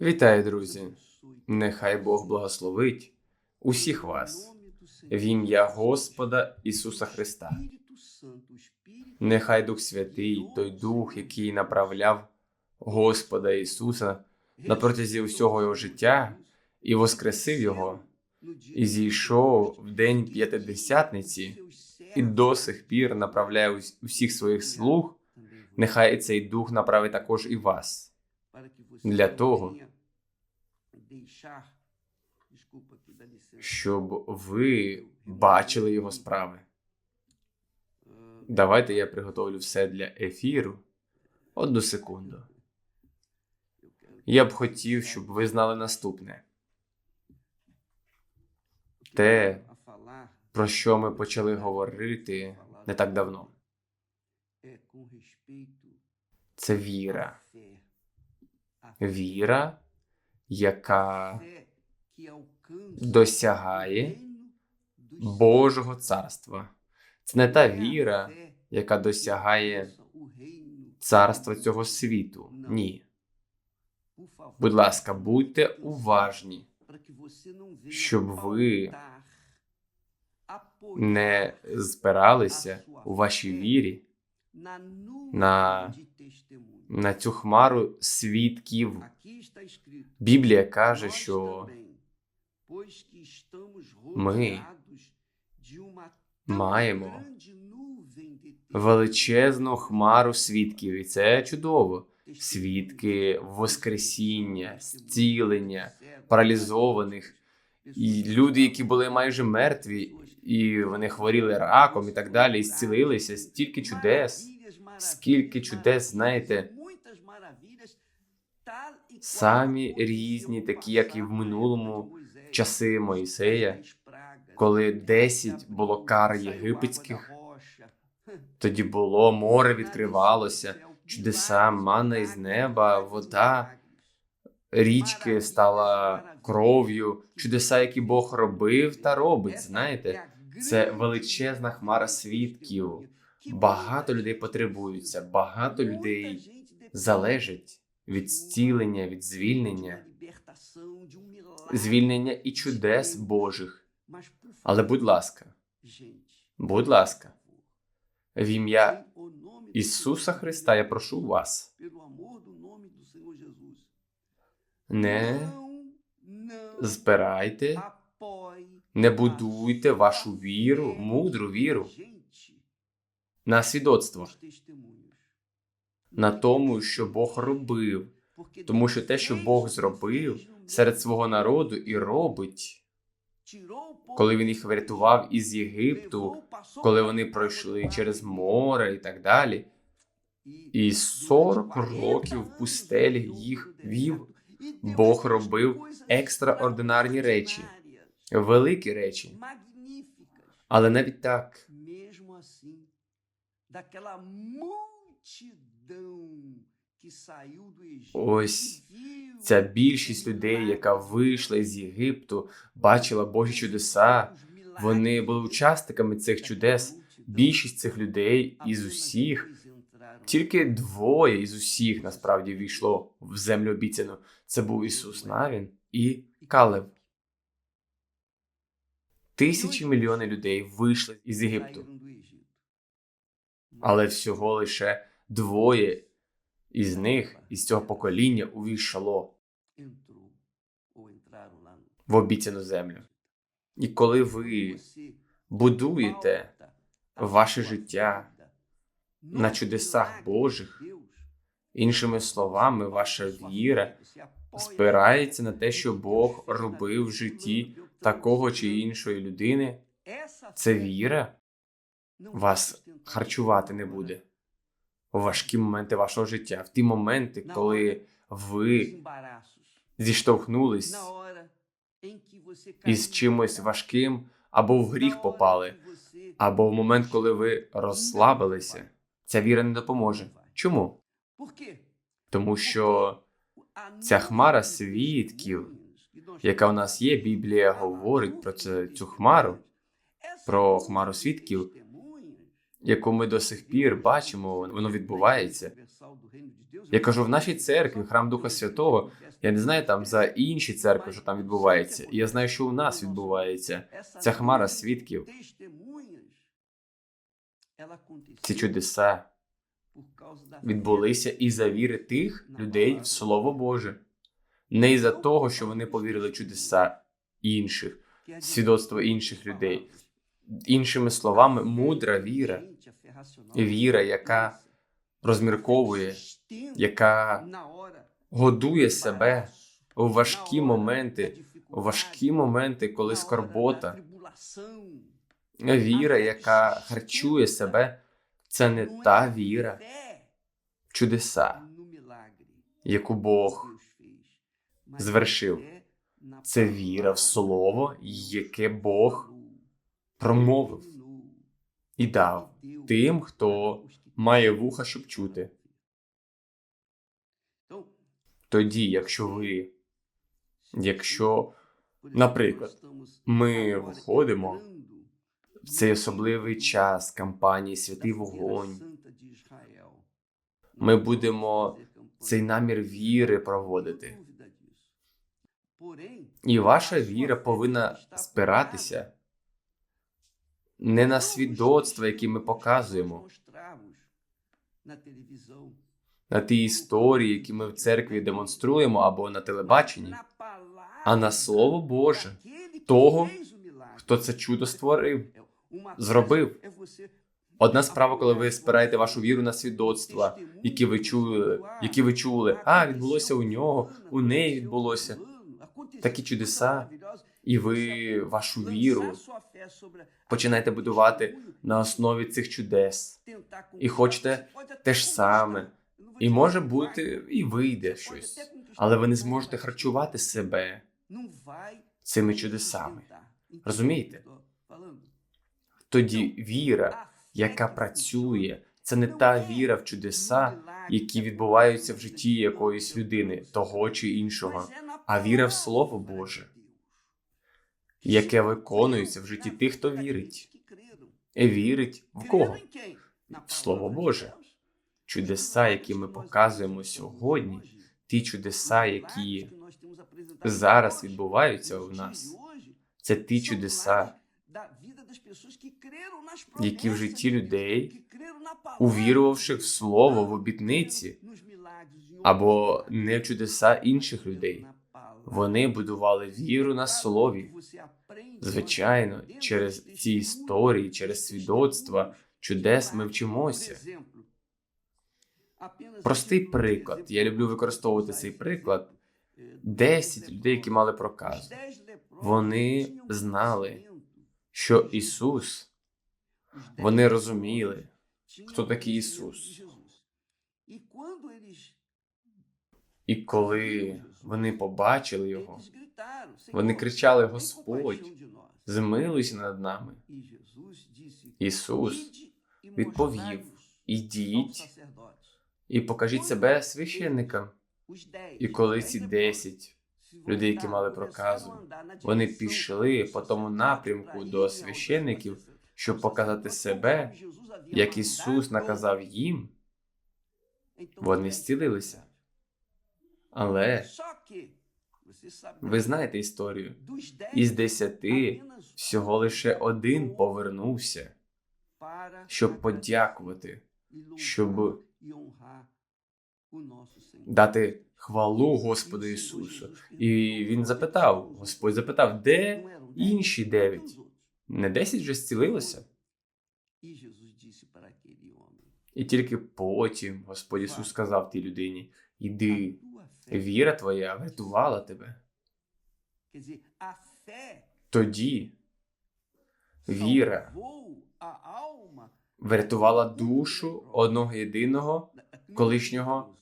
Вітаю, друзі! Нехай Бог благословить усіх вас в ім'я Господа Ісуса Христа. Нехай Дух Святий, той Дух, який направляв Господа Ісуса на протязі усього його життя і воскресив Його, і зійшов в день п'ятидесятниці, і до сих пір направляє усіх своїх слуг. Нехай цей дух направить також і вас. Для того, щоб ви бачили його справи. Давайте я приготовлю все для ефіру. Одну секунду. Я б хотів, щоб ви знали наступне: те, про що ми почали говорити не так давно. Це віра. Віра, яка досягає Божого царства. Це не та віра, яка досягає царства цього світу. Ні. Будь ласка, будьте уважні, щоб ви не збиралися у вашій вірі на, на цю хмару свідків. Біблія каже, що ми маємо величезну хмару свідків, і це чудово. Свідки Воскресіння, зцілення, паралізованих, і люди, які були майже мертві, і вони хворіли раком і так далі, і зцілилися. Стільки чудес, скільки чудес, знаєте, самі різні, такі, як і в минулому часи Моїсея, коли 10 було кар єгипетських, тоді було море відкривалося, чудеса, манна із неба, вода, річки стала кров'ю, чудеса, які Бог робив та робить. Знаєте, це величезна хмара свідків. Багато людей потребуються, багато людей залежить від зцілення, від звільнення, звільнення і чудес Божих. Але будь ласка, будь ласка, в ім'я Ісуса Христа я прошу вас, не збирайте, не будуйте вашу віру, мудру віру на свідоцтво, на тому, що Бог робив, тому що те, що Бог зробив серед свого народу і робить, коли він їх врятував із Єгипту, коли вони пройшли через море і так далі. І 40 років в пустелі їх вів. Бог робив екстраординарні речі, великі речі. Але навіть так, Ось ця більшість людей, яка вийшла із Єгипту, бачила Божі чудеса, вони були учасниками цих чудес. Більшість цих людей із усіх, тільки двоє із усіх насправді війшло в землю обіцяну. Це був Ісус Навін і Калев. Тисячі мільйони людей вийшли із Єгипту, але всього лише двоє із них, із цього покоління, увійшло в обіцяну землю. І коли ви будуєте ваше життя на чудесах Божих, іншими словами, ваша віра спирається на те, що Бог робив в житті такого чи іншої людини, це віра вас харчувати не буде важкі моменти вашого життя, в ті моменти, коли ви зіштовхнулись із чимось важким, або в гріх попали, або в момент, коли ви розслабилися, ця віра не допоможе. Чому? Тому що ця хмара свідків, яка у нас є, Біблія говорить про це, цю хмару, про хмару свідків, яку ми до сих пір бачимо, воно відбувається. Я кажу, в нашій церкві, храм Духа Святого, я не знаю там за інші церкви, що там відбувається. І я знаю, що у нас відбувається. Ця хмара свідків, ці чудеса відбулися із-за віри тих людей в Слово Боже, не із-за того, що вони повірили чудеса інших, свідоцтво інших людей. Іншими словами, мудра віра, віра, яка розмірковує, яка годує себе у важкі моменти, у важкі моменти, коли скорбота, віра, яка харчує себе, це не та віра чудеса, яку Бог звершив. Це віра в слово, яке Бог промовив і дав тим, хто має вуха, щоб чути. Тоді, якщо ви, якщо, наприклад, ми виходимо в цей особливий час кампанії Святий Вогонь, ми будемо цей намір віри проводити. І ваша віра повинна спиратися не на свідоцтва, які ми показуємо, на ті історії, які ми в церкві демонструємо або на телебаченні, а на Слово Боже, того, хто це чудо створив, зробив. Одна справа, коли ви спираєте вашу віру на свідоцтва, які ви чули, які ви чули, а відбулося у нього, у неї відбулося. Такі чудеса, і ви вашу віру починаєте будувати на основі цих чудес, і хочете те ж саме, і може бути, і вийде щось, але ви не зможете харчувати себе цими чудесами. Розумієте? Тоді віра, яка працює, це не та віра в чудеса, які відбуваються в житті якоїсь людини, того чи іншого, а віра в Слово Боже, яке виконується в житті тих, хто вірить. Вірить в кого? В Слово Боже. Чудеса, які ми показуємо сьогодні, ті чудеса, які зараз відбуваються в нас, це ті чудеса, які в житті людей, увірувавших в слово в обітниці або не в чудеса інших людей. Вони будували віру на слові. Звичайно, через ці історії, через свідоцтва чудес ми вчимося. Простий приклад. Я люблю використовувати цей приклад. Десять людей, які мали проказу, вони знали, що Ісус, вони розуміли, хто такий Ісус. І коли вони побачили його, вони кричали: Господь, змилуйся над нами. Ісус відповів: Ідіть і покажіть себе священникам. І коли ці десять людей, які мали проказу, вони пішли по тому напрямку до священників, щоб показати себе, як Ісус наказав їм, вони зцілилися. Але ви знаєте історію. Із десяти всього лише один повернувся, щоб подякувати, щоб дати хвалу Господу Ісусу. І він запитав, Господь запитав, де інші дев'ять? Не десять вже зцілилося? І тільки потім Господь Ісус сказав тій людині: Іди, віра твоя врятувала тебе. Тоді віра врятувала душу одного єдиного колишнього,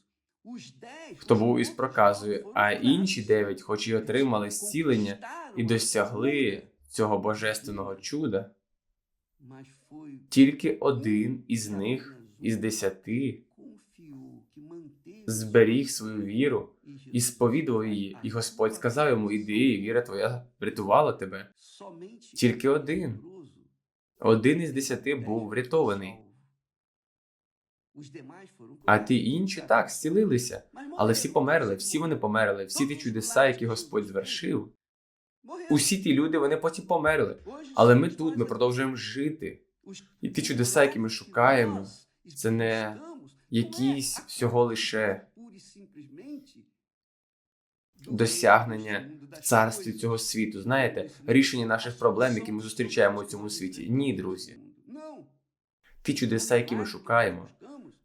хто був із проказою, а інші дев'ять, хоч і отримали зцілення і досягли цього божественного чуда, тільки один із них із десяти зберіг свою віру і сповідував її, і Господь сказав йому: Іди, віра твоя врятувала тебе. Тільки один. Один із десяти був врятований. А ті інші так зцілилися, але всі померли, всі вони померли, всі ті чудеса, які Господь звершив. Усі ті люди вони потім померли. Але ми тут, ми продовжуємо жити. І ті чудеса, які ми шукаємо, це не якісь всього лише досягнення в царстві цього світу. Знаєте, рішення наших проблем, які ми зустрічаємо у цьому світі. Ні, друзі. Ті чудеса, які ми шукаємо,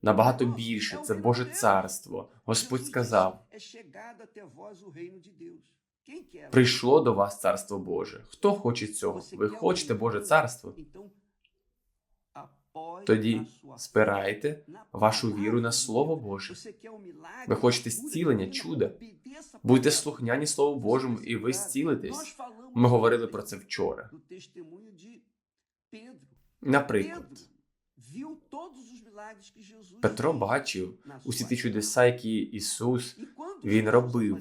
набагато більше. Це Боже царство. Господь сказав: прийшло до вас царство Боже. Хто хоче цього? Ви хочете Боже царство? Тоді спирайте вашу віру на Слово Боже. Ви хочете зцілення, чуда? Будьте слухняні Слову Божому, і ви зцілитесь. Ми говорили про це вчора. Наприклад, Петро бачив усі ті чудеса, які Ісус він робив.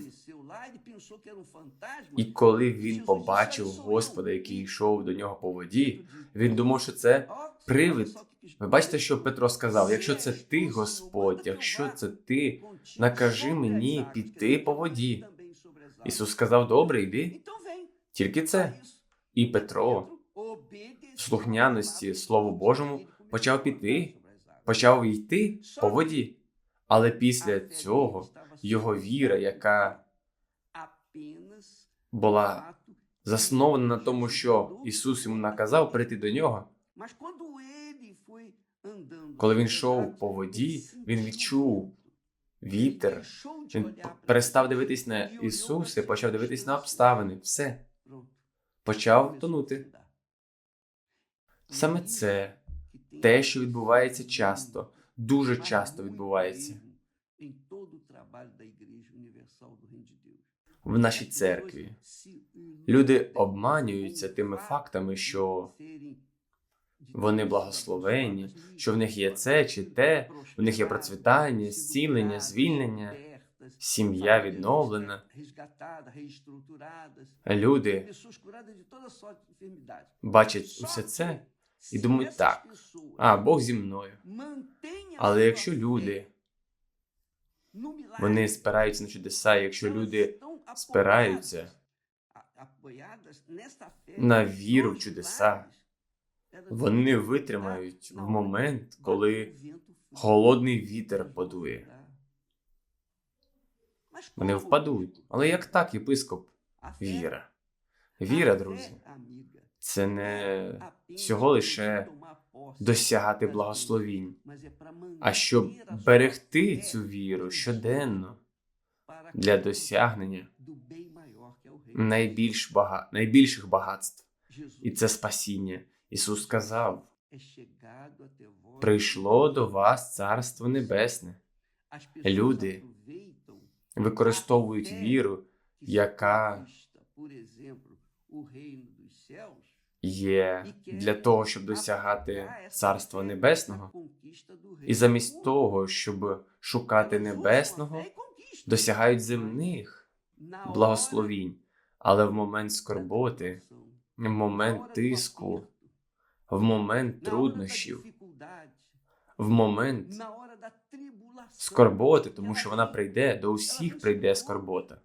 І коли він побачив Господа, який йшов до нього по воді, він думав, що це привид. Ви бачите, що Петро сказав: якщо це ти, Господь, якщо це ти, накажи мені піти по воді. Ісус сказав: Добре, йди, тільки це. І Петро в слухняності Слову Божому почав піти, почав йти по воді. Але після цього його віра, яка була заснована на тому, що Ісус йому наказав прийти до нього, коли він йшов по воді, він відчув вітер. Він перестав дивитись на Ісуса почав дивитись на обставини. Все почав тонути. Саме це те, що відбувається часто, дуже часто відбувається в нашій церкві. Люди обманюються тими фактами, що вони благословені, що в них є це чи те, в них є процвітання, зцілення, звільнення, сім'я відновлена. Люди бачать усе це і думають так. А Бог зі мною. Але якщо люди вони спираються на чудеса, якщо люди спираються на віру в чудеса, вони витримають в момент, коли холодний вітер подує. Вони впадуть. Але як так, єпископ? Віра. Віра, друзі, це не всього лише досягати благословінь, а щоб берегти цю віру щоденно для досягнення найбільш бага... найбільших багатств. І це спасіння. Ісус сказав: прийшло до вас Царство Небесне. Люди використовують віру, яка є для того, щоб досягати Царства Небесного, і замість того, щоб шукати небесного, досягають земних благословінь. Але в момент скорботи, в момент тиску, в момент труднощів, в момент скорботи, тому що вона прийде, до усіх прийде скорбота.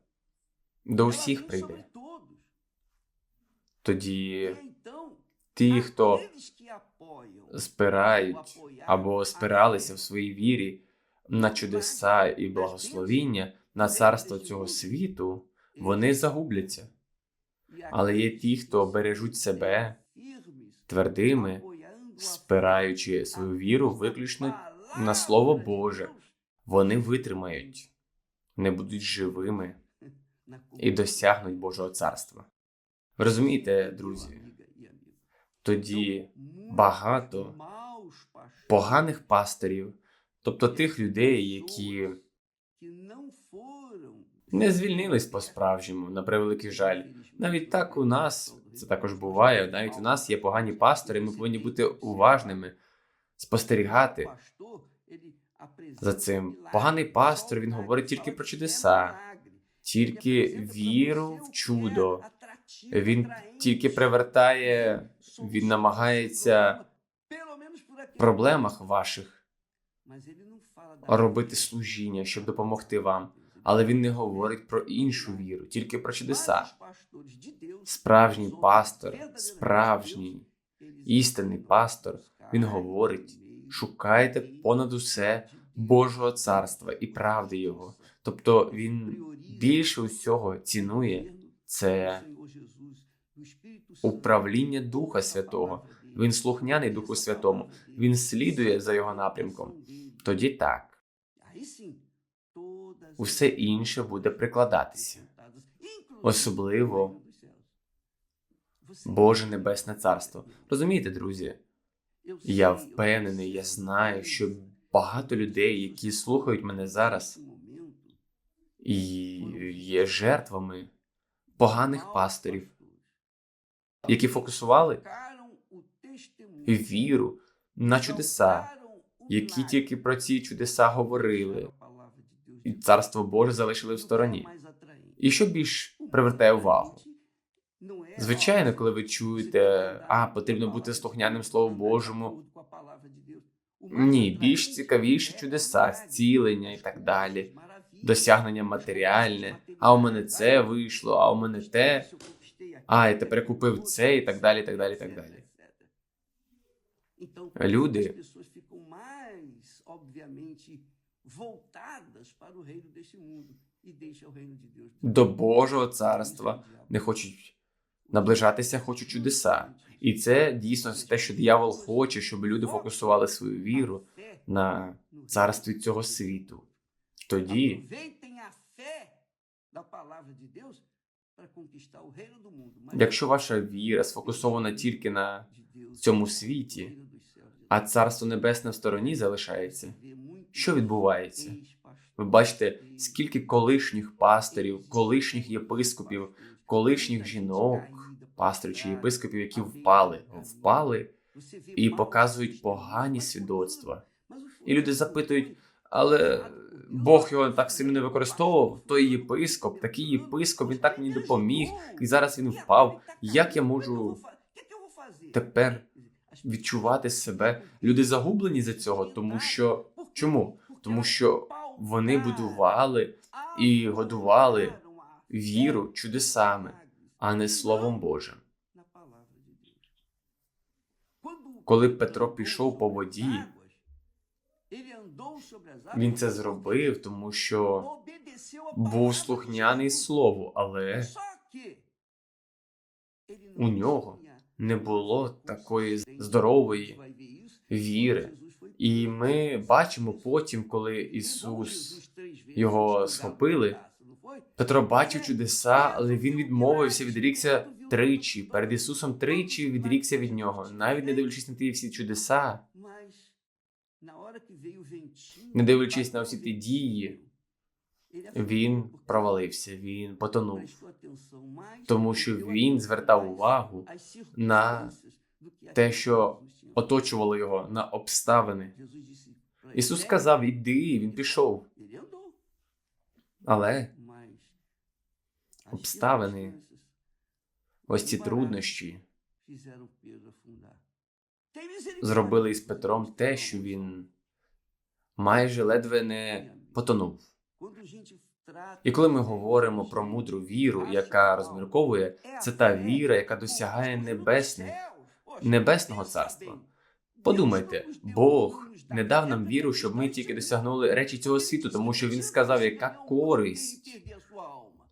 До усіх прийде. Тоді ті, хто спирають або спиралися в своїй вірі на чудеса і благословіння, на царство цього світу, вони загубляться. Але є ті, хто бережуть себе твердими, спираючи свою віру виключно на Слово Боже. Вони витримають, не будуть живими і досягнуть Божого царства. Розумієте, друзі? Тоді багато поганих пастирів, тобто тих людей, які не звільнились по-справжньому, на превеликий жаль. Навіть так у нас це також буває. Навіть у нас є погані пастори. Ми повинні бути уважними, спостерігати за цим. Поганий пастор він говорить тільки про чудеса, тільки віру в чудо. Він тільки привертає, він намагається проблемах ваших робити служіння, щоб допомогти вам. Але він не говорить про іншу віру, тільки про чудеса. Справжній пастор, справжній істинний пастор, він говорить: шукайте понад усе Божого царства і правди Його. Тобто він більше усього цінує це управління Духа Святого. Він слухняний Духу Святому, він слідує за його напрямком. Тоді так, усе інше буде прикладатися, особливо Боже Небесне Царство. Розумієте, друзі? Я впевнений, я знаю, що багато людей, які слухають мене зараз, і є жертвами поганих пасторів, які фокусували віру на чудеса, які тільки про ці чудеса говорили, і царство Боже залишили в стороні. І що більш привертає увагу? Звичайно, коли ви чуєте, а потрібно бути слухняним Слову Божому. Ні, більш цікавіше чудеса, зцілення і так далі, досягнення матеріальне. А у мене це вийшло, а у мене те. А, я тепер купив це і так далі, і так далі, і так далі. Люди До Божого царства не хочуть наближатися, хочуть чудеса. І це дійсно те, що диявол хоче, щоб люди фокусували свою віру на царстві цього світу. Тоді якщо ваша віра сфокусована тільки на цьому світі, а царство небесне в стороні залишається, що відбувається? Ви бачите, скільки колишніх пасторів, колишніх єпископів, колишніх жінок, пасторів чи єпископів, які впали, впали і показують погані свідоцтва. І люди запитують, але Бог його так сильно не використовував. Той єпископ, такий єпископ, він так мені допоміг, і зараз він впав. Як я можу тепер відчувати себе? Люди загублені за цього, тому що чому? Тому що вони будували і годували віру чудесами, а не Словом Божим. Коли Петро пішов по воді, він це зробив, тому що був слухняний слову, але у нього не було такої здорової віри. І ми бачимо потім, коли Ісус його схопили, Петро бачив чудеса, але він відмовився, відрікся тричі. Перед Ісусом тричі відрікся від нього, навіть не дивлячись на ті всі чудеса, не дивлячись на всі ті дії, він провалився, він потонув, тому що він звертав увагу на те, що оточувало його, на обставини. Ісус сказав: іди, він пішов. Але обставини, ось ці труднощі зробили із Петром те, що він майже ледве не потонув. І коли ми говоримо про мудру віру, яка розмірковує, це та віра, яка досягає небесних, небесного царства. Подумайте, Бог не дав нам віру, щоб ми тільки досягнули речі цього світу, тому що він сказав, яка користь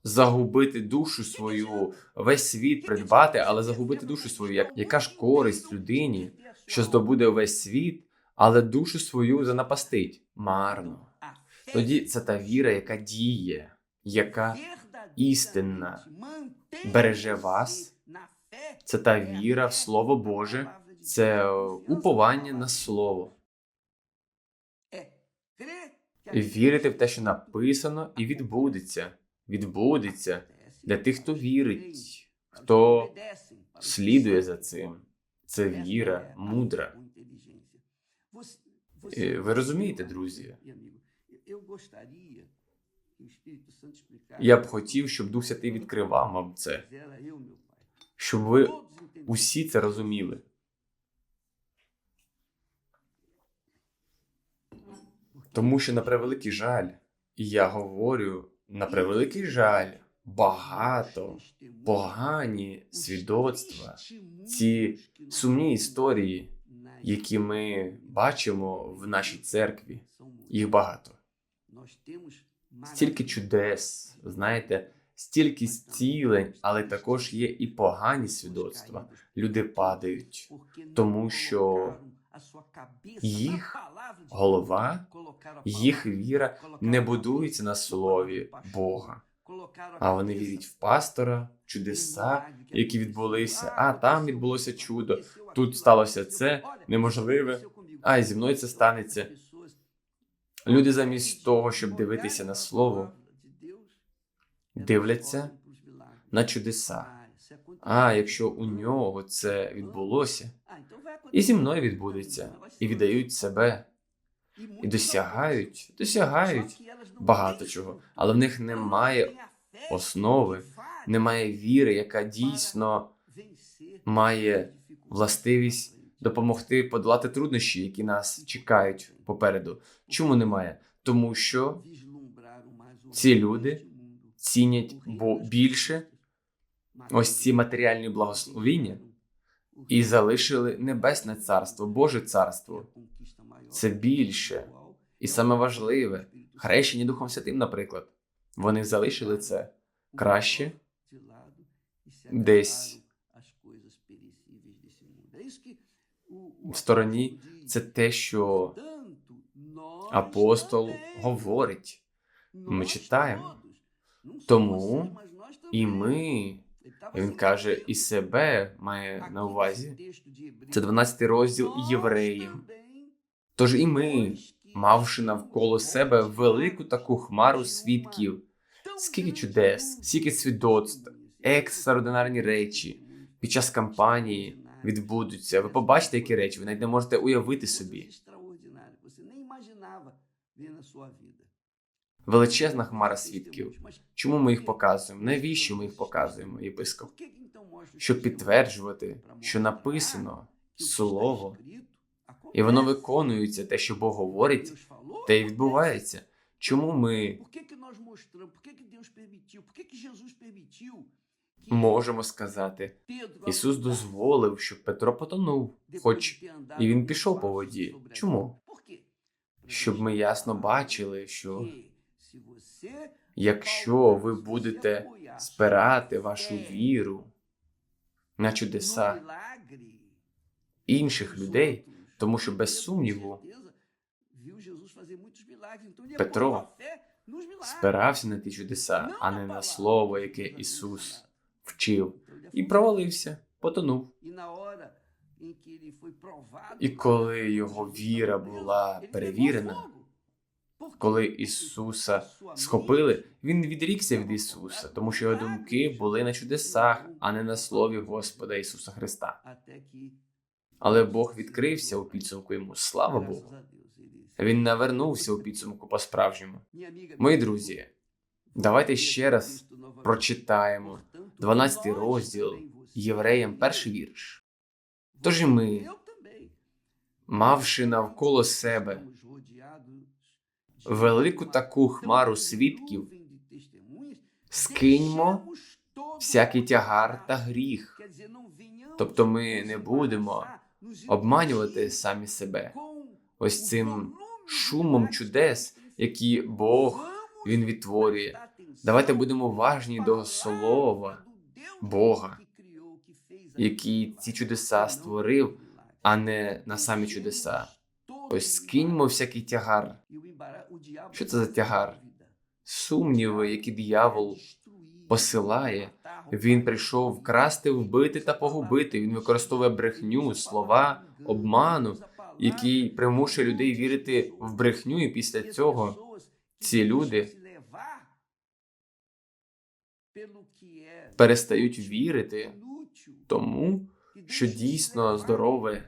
загубити душу свою, весь світ придбати, але загубити душу свою. Як, яка ж користь людині, що здобуде весь світ, але душу свою занапастить марно. Тоді це та віра, яка діє, яка істинна, береже вас. Це та віра в Слово Боже, це уповання на Слово. Вірити в те, що написано, і відбудеться. Відбудеться для тих, хто вірить, хто слідує за цим. Це віра мудра. Ви розумієте, друзі? Я б хотів, щоб Дух Святий відкривав вам це, щоб ви усі це розуміли. Тому що на превеликий жаль, і я говорю на превеликий жаль, багато погані свідоцтва, ці сумні історії, які ми бачимо в нашій церкві, їх багато. Стільки чудес, знаєте, стільки зцілень, але також є і погані свідоцтва. Люди падають, тому що їх голова, їх віра не будується на слові Бога, а вони вірять в пастора, чудеса, які відбулися. А там відбулося чудо, тут сталося це неможливе. А і зі мною це станеться. Люди замість того, щоб дивитися на слово, дивляться на чудеса. А якщо у нього це відбулося, і зі мною відбудеться, і віддають себе, і досягають, досягають багато чого, але в них немає основи, немає віри, яка дійсно має властивість допомогти подолати труднощі, які нас чекають попереду. Чому немає? Тому що ці люди цінять бо більше ось ці матеріальні благословіння і залишили небесне царство, Боже царство. Це більше і саме важливе хрещення Духом Святим, наприклад. Вони залишили це краще десь в стороні. Це те, що апостол говорить. Ми читаємо. Тому і ми, він каже, і себе має на увазі. Це 12 розділ Євреїм. Тож і ми, мавши навколо себе велику таку хмару свідків, скільки чудес, скільки свідоцтв, екстраординарні речі під час кампанії відбудуться. Ви побачите, які речі, ви навіть не можете уявити собі. Величезна хмара свідків. Чому ми їх показуємо? Навіщо ми їх показуємо, єпископ? Щоб підтверджувати, що написано слово, і воно виконується те, що Бог говорить, те й відбувається. Чому ми можемо сказати, Ісус дозволив, щоб Петро потонув, хоч і він пішов по воді. Чому? Щоб ми ясно бачили, що якщо ви будете спирати вашу віру на чудеса інших людей, тому що без сумніву Петро спирався на ті чудеса, а не на слово, яке Ісус вчив, і провалився, потонув. І коли його віра була перевірена, коли Ісуса схопили, він відрікся від Ісуса, тому що його думки були на чудесах, а не на слові Господа Ісуса Христа. Але Бог відкрився у підсумку йому. Слава Богу. Він навернувся у підсумку по-справжньому. Мої друзі, давайте ще раз прочитаємо 12 розділ Євреям, перший вірш. Тож і ми, мавши навколо себе велику таку хмару свідків, скиньмо всякий тягар та гріх. Тобто ми не будемо обманювати самі себе ось цим шумом чудес, які Бог він відтворює. Давайте будемо уважні до слова Бога, який ці чудеса створив, а не на самі чудеса. Ось скиньмо всякий тягар. Що це за тягар? Сумніви, які диявол посилає. Він прийшов вкрасти, вбити та погубити. Він використовує брехню, слова, обману, який примушує людей вірити в брехню, і після цього ці люди перестають вірити тому, що дійсно здорове,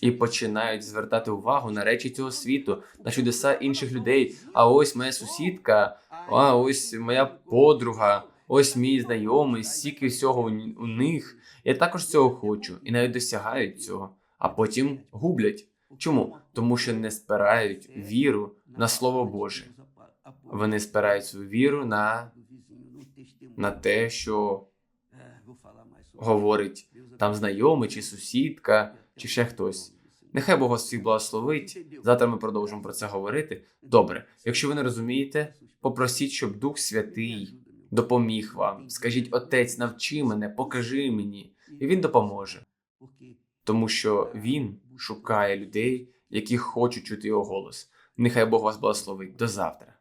і починають звертати увагу на речі цього світу, на чудеса інших людей. А ось моя сусідка, а ось моя подруга, ось мій знайомий, стільки всього у- них. Я також цього хочу, і навіть досягають цього, а потім гублять. Чому? Тому що не спирають віру на Слово Боже. Вони спирають свою віру на, на те, що говорить там знайомий чи сусідка, чи ще хтось. Нехай Бог вас всіх благословить. Завтра ми продовжимо про це говорити. Добре, якщо ви не розумієте, попросіть, щоб Дух Святий допоміг вам. Скажіть, Отець, навчи мене, покажи мені, і він допоможе, тому що він шукає людей, які хочуть чути його голос. Нехай Бог вас благословить. До завтра.